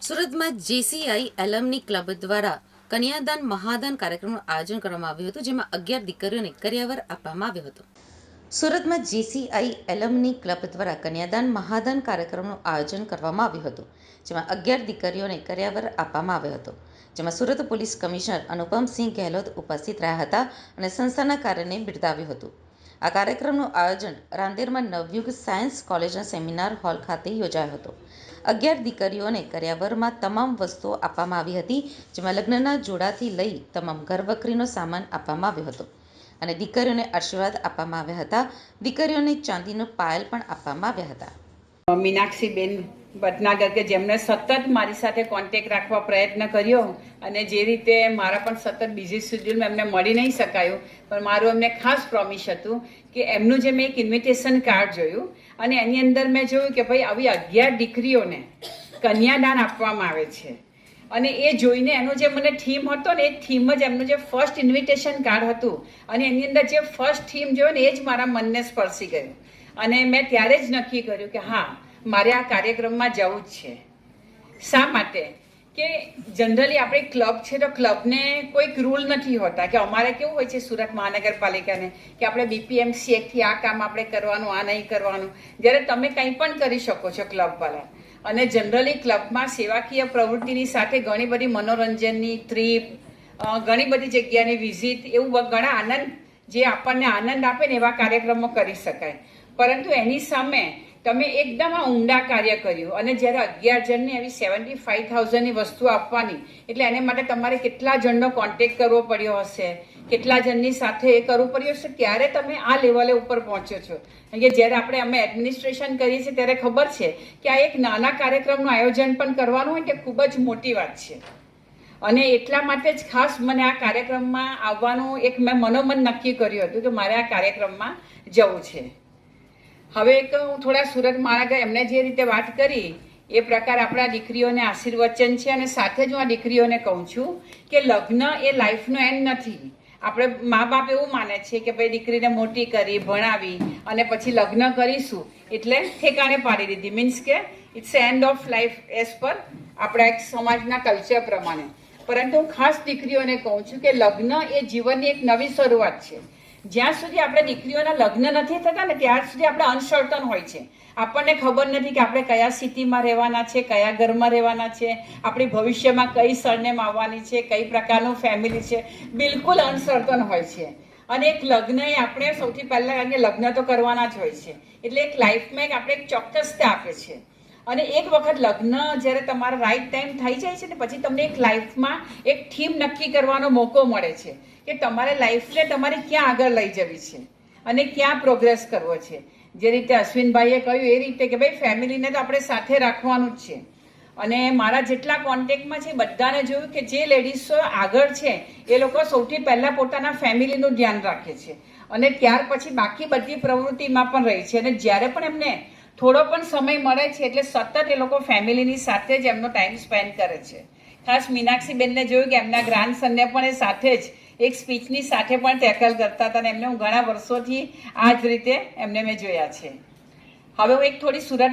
સુરતમાં JCI એલમની club દ્વારા કન્યાદાન મહાદાન કાર્યક્રમનું આયોજન કરવામાં આવ્યું હતું, જેમાં અગિયાર દીકરીઓને કર્યાવર આપવામાં આવ્યો હતો. સુરતમાં જેસીઆઈ એલમની ક્લબ દ્વારા કન્યાદાન મહાદાન કાર્યક્રમનું આયોજન કરવામાં આવ્યું હતું, જેમાં અગિયાર દીકરીઓને કર્યાવર આપવામાં આવ્યો હતો. જેમાં સુરત પોલીસ કમિશનર અનુપમસિંહ ગહેલોત ઉપસ્થિત રહ્યા હતા અને સંસ્થાના કાર્યને બિરદાવ્યું હતું. આ કાર્યક્રમનું આયોજન રાંદેરમાં નવયુગ સાયન્સ કોલેજના સેમિનાર હોલ ખાતે યોજાયો હતો. અગિયાર દીકરીઓને કર્યાવરમાં તમામ વસ્તુઓ આપવામાં આવી હતી, જેમાં લગ્નના જોડાથી લઈ તમામ ઘરવકરીનો સામાન આપવામાં આવ્યો હતો. અને દીકરીઓને આશીર્વાદ આપવામાં આવ્યા હતા. દીકરીઓને ચાંદીનો પાયલ પણ આપવામાં આવ્યા હતા. મીનાક્ષીબેન ભટનાગર કે જેમણે સતત મારી સાથે કોન્ટેક રાખવા પ્રયત્ન કર્યો અને જે રીતે મારા પણ સતત બીજી શેડ્યુલમાં એમને મળી નહીં શકાયું, પણ મારું એમને ખાસ પ્રોમિસ હતું કે એમનું જે મેં એક ઇન્વિટેશન કાર્ડ જોયું અને એની અંદર મેં જોયું કે ભાઈ આવી અગિયાર દીકરીઓને કન્યાદાન આપવામાં આવે છે. અને એ જોઈને એનો જે મને થીમ હતો ને એ થીમ જ એમનું જે ફર્સ્ટ ઇન્વિટેશન કાર્ડ હતું અને એની અંદર જે ફર્સ્ટ થીમ જોયો ને એ જ મારા મનને સ્પર્શી ગયું. અને મેં ત્યારે જ નક્કી કર્યું કે હા મારે આ કાર્યક્રમમાં જવું જ છે. શા માટે? કે જનરલી આપણે ક્લબ છે તો ક્લબને કોઈક રૂલ નથી હોતા કે અમારે કેવું હોય છે સુરત મહાનગરપાલિકાને કે આપણે બીપીએમસી એકથી આ કામ આપણે કરવાનું, આ નહીં કરવાનું. જ્યારે તમે કંઈ પણ કરી શકો છો ક્લબવાળા અને જનરલી ક્લબમાં સેવાકીય પ્રવૃત્તિની સાથે ઘણી બધી મનોરંજનની ટ્રીપ ઘણી બધી જગ્યાની વિઝિટ એવું ઘણા આનંદ, જે આપણને આનંદ આપે ને એવા કાર્યક્રમો કરી શકાય. પરંતુ એની સામે તમે એકદમ આ ઊંડા કાર્ય કર્યું. અને જ્યારે અગિયાર જણની એવી સેવન્ટી ફાઈવ થાઉઝન્ડની વસ્તુ આપવાની, એટલે એને માટે તમારે કેટલા જણનો કોન્ટેક કરવો પડ્યો હશે? કેટલા જણની સાથે એ કરવું પડ્યું હશે? ત્યારે તમે આ લેવલે ઉપર પહોંચ્યો છો. કારણ કે જ્યારે આપણે અમે એડમિનિસ્ટ્રેશન કરીએ છીએ, ત્યારે ખબર છે કે આ એક નાના કાર્યક્રમનું આયોજન પણ કરવાનું હોય તે ખૂબ જ મોટી વાત છે. અને એટલા માટે જ ખાસ મને આ કાર્યક્રમમાં આવવાનું એક મેં મનોમન નક્કી કર્યું હતું કે મારે આ કાર્યક્રમમાં જવું છે. હવે એક હું થોડા સુરત મારા એમને જે રીતે વાત કરી, એ પ્રકાર આપણા દીકરીઓને આશીર્વચન છે અને સાથે જ હું આ દીકરીઓને કહું છું કે લગ્ન એ લાઈફનો એન્ડ નથી. આપણે મા બાપ એવું માને છે કે ભાઈ દીકરીને મોટી કરી, ભણાવી અને પછી લગ્ન કરીશું એટલે ઠેકાણે પાડી દીધી. મીન્સ કે it's end of life as per આપણા એક સમાજના કલ્ચર પ્રમાણે. પરંતુ હું ખાસ દીકરીઓને કહું છું કે લગ્ન એ જીવનની એક નવી શરૂઆત છે. જ્યાં સુધી આપણે દીકરીઓના લગ્ન નથી થતા ને ત્યાં સુધી આપણે અનસર્ટન હોય છે. આપણને ખબર નથી કે આપણે કયા સિટીમાં રહેવાના છે, કયા ઘરમાં રહેવાના છે, આપણી ભવિષ્યમાં કઈ સરનેમ આવવાની છે, કઈ પ્રકારનું ફેમિલી છે. બિલકુલ અનસર્ટન હોય છે. અને એક લગ્ન એ આપણે સૌથી પહેલાં લગ્ન તો કરવાના જ હોય છે. એટલે એક લાઈફમાં એક આપણે એક ચોક્કસતા આપે છે. અને એક વખત લગ્ન જ્યારે તમારા રાઈટ ટાઈમ થઈ જાય છે ને, પછી તમને એક લાઈફમાં એક થીમ નક્કી કરવાનો મોકો મળે છે કે તમારે લાઈફને તમારે ક્યાં આગળ લઈ જવી છે અને ક્યાં પ્રોગ્રેસ કરવો છે. જે રીતે અશ્વિનભાઈએ કહ્યું એ રીતે કે ભાઈ ફેમિલીને તો આપણે સાથે રાખવાનું જ છે. અને મારા જેટલા કોન્ટેક્ટમાં છે બધાને જોયું કે જે લેડીઝો આગળ છે એ લોકો સૌથી પહેલાં પોતાના ફેમિલીનું ધ્યાન રાખે છે. અને ત્યાર પછી બાકી બધી પ્રવૃત્તિમાં પણ રહી છે અને જ્યારે પણ એમને થોડો પણ સમય મળે છે એટલે સતત એ લોકો ફેમિલીની સાથે જ એમનો ટાઈમ સ્પેન્ડ કરે છે. ખાસ મીનાક્ષીબેનને જોયું કે એમના ગ્રાન્ડ સનને પણ એ સાથે જ એક સ્પીચની સાથે પણ ટેકલ કરતા હતા અને એમને હું ઘણા વર્ષોથી આ જ રીતે એમને મેં જોયા છે. હવે હું એક થોડી સુરત